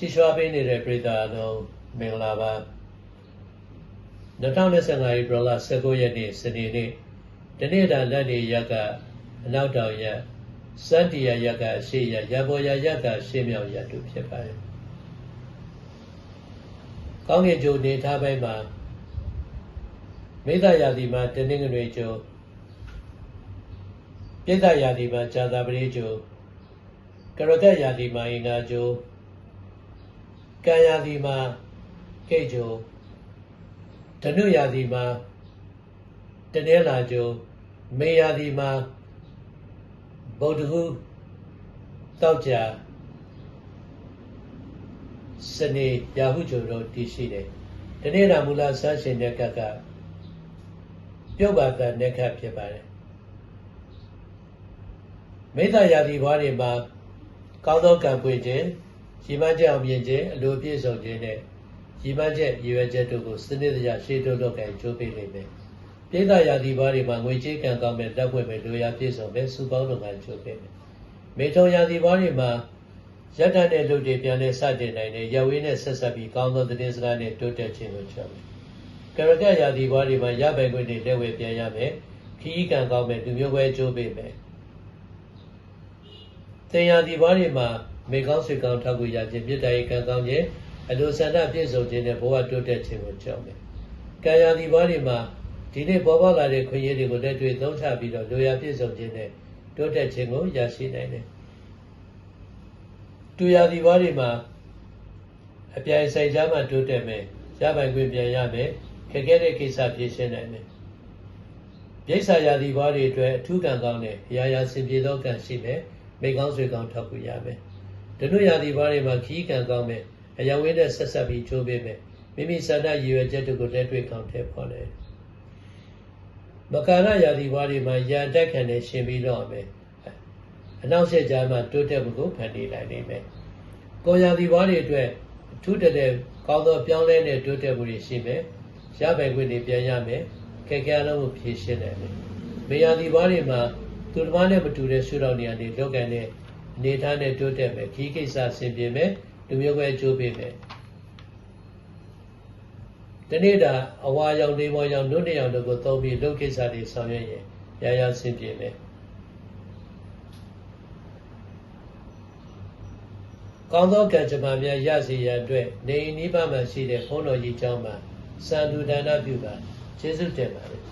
ကြည်ရွှာပေးနေတဲ့ပြည်သားအလုံးမင်္ဂလာပါ2025ဧပြီလ19ရက်နေ့စနေနေ့တနေ့တာလက်နေရက်ကအနောက်တောင်ရက်စန္တီယာရက်ကအရှိရက်ရပေါ်ရရက်ကအရှိမြောက်ရက်တို့ဖြစ်ပါတယ်ကောင်းကင်ဂျိုနေထားပိုင်းမှာမိသားရာသီမှာတနင်္ဂနွေကျိုးပြိဿရာသီမှာဇာတာပတိကျိုးကရကတ်ရာသီမှာအင်္ဂါကျိုး ကံရာသီမှာကိတ်ကျိုးဓနုရာသီမှာတနင်္လာကျိုးမေရာသီမှာဗုဒ္ဓဟူးတောက်ကြစနေရာဟုကျိုးတို့တည်ရှိတယ်တနေ့တာမူလဆန်းရှင်တဲ့ကကပြုတ်ပါတဲ့နက်ခတ်ဖြစ်ပါတယ်မိတ္တရာသီဘွားတွေမှာကောင်းသောကံပွင့်ခြင်း ရည်မှန်းချက်အောင်မြင်ခြင်းအလိုပြည့်စုံခြင်းနဲ့ရည်မှန်းချက်ရည်ရွယ်ချက်တို့ကိုစနစ်တကျရှေ့တိုးလုပ်ကင်ကြိုးပေးနိုင်မယ်။ပြည်သားရာသီဘွားတွေမှာငွေကြေးကံကောင်းမဲ့လက်ပွင့်မဲ့လူရာပြည့်စုံမဲ့စုပေါင်းလုပ်ငန်းကြိုးပေးမယ်။မေထုံရာသီဘွားတွေမှာရက်တတ်တဲ့လူတွေပြန်လဲစတင်နိုင်တဲ့ရဝေးနဲ့ဆက်ဆက်ပြီးကောင်းသောသတင်းစကားနဲ့တိုးတက်ခြင်းကိုချောမယ်။ကရကရာသီဘွားတွေမှာရပိုင်ခွင့်တွေလက်ဝဲပြန်ရမယ်။ခီးကံကောင်းမဲ့လူမျိုးပဲကြိုးပေးမယ်။တင်ရာသီဘွားတွေမှာ မေကောင်းဆွေကောင်းထောက်ကူရခြင်းပြစ်တိုင်ကံကောင်းခြင်းအလိုဆန္ဒပြည့်စုံခြင်းနဲ့ဘဝတိုးတက်ခြင်းကိုကြောက်မယ်။ကံရာသီဘွားတွေမှာဒီနေ့ပေါ်ပေါက်လာတဲ့ခွင့်ရတွေကိုလက်တွေ့သုံးချပြီးတော့လိုရာပြည့်စုံခြင်းနဲ့တိုးတက်ခြင်းကိုရရှိနိုင်တယ်။တူရာသီဘွားတွေမှာအပြိုင်ဆိုင်ကြားမှာတိုးတက်မယ်။ရပိုင်ခွင့်ပြန်ရမယ်။ခက်ခဲတဲ့ကိစ္စဖြေရှင်းနိုင်မယ်။ပြိဿရာသီဘွားတွေအတွက်အထူးကံကောင်းတဲ့ရာရာစင်ပြေသောကံရှိမယ်။မိကောင်းဆွေကောင်းထောက်ကူရမယ်။ ဒနုရာသီဘွားတွေမှာခီးကံကောင်းမယ်။အယံဝင်းနဲ့ဆက်ဆက်ပြီးချိုးပေးမယ်။မိမိစန္ဒရည်ရွယ်ချက်တို့ကိုလက်တွေ့ကောင်းထည့်ဖော်တယ်။မကာရရာသီဘွားတွေမှာရန်တက်ခံနဲ့ရှင်ပြီးတော့မယ်။အနောက်ဆက်ကြားမှာတိုးတက်မှုကိုဖန်တီးနိုင်နိုင်မယ်။ကိုရာသီဘွားတွေအတွက်အထူးတတဲ့ကောင်းသောပြောင်းလဲတဲ့တိုးတက်မှုတွေရှိမယ်။ရပိုင်ခွင့်တွေပြန်ရမယ်။ခက်ခဲလုံးကိုဖြေရှင်းနိုင်မယ်။မေယာသီဘွားတွေမှာသူတစ်ပါးနဲ့မတူတဲ့ရှုထောင့်တွေကနေလောက်ကံတဲ့ အနေထားနဲ့တိုးတက်မယ်။ခီးကိစ္စဆင်ပြေမယ်။လူမျိုးပဲကြိုးပေးမယ်။ဒီနေ့တာအဝါရောင်နေပေါ်ရောင်နုနှစ်ရောင်တို့ကိုသုံးပြီးလုပ်ကိစ္စတွေဆောင်ရွက်ရင်ရရဆင်ပြေမယ်။ကောင်းသောကံကြမ္မာများရစေရန်အတွက်နေအိမ်နိဗ္ဗာန်မှာရှိတဲ့ဘုန်းတော်ကြီးကျောင်းမှာစံလူဒါနပြုပါကျေးဇူးတင်ပါတယ်။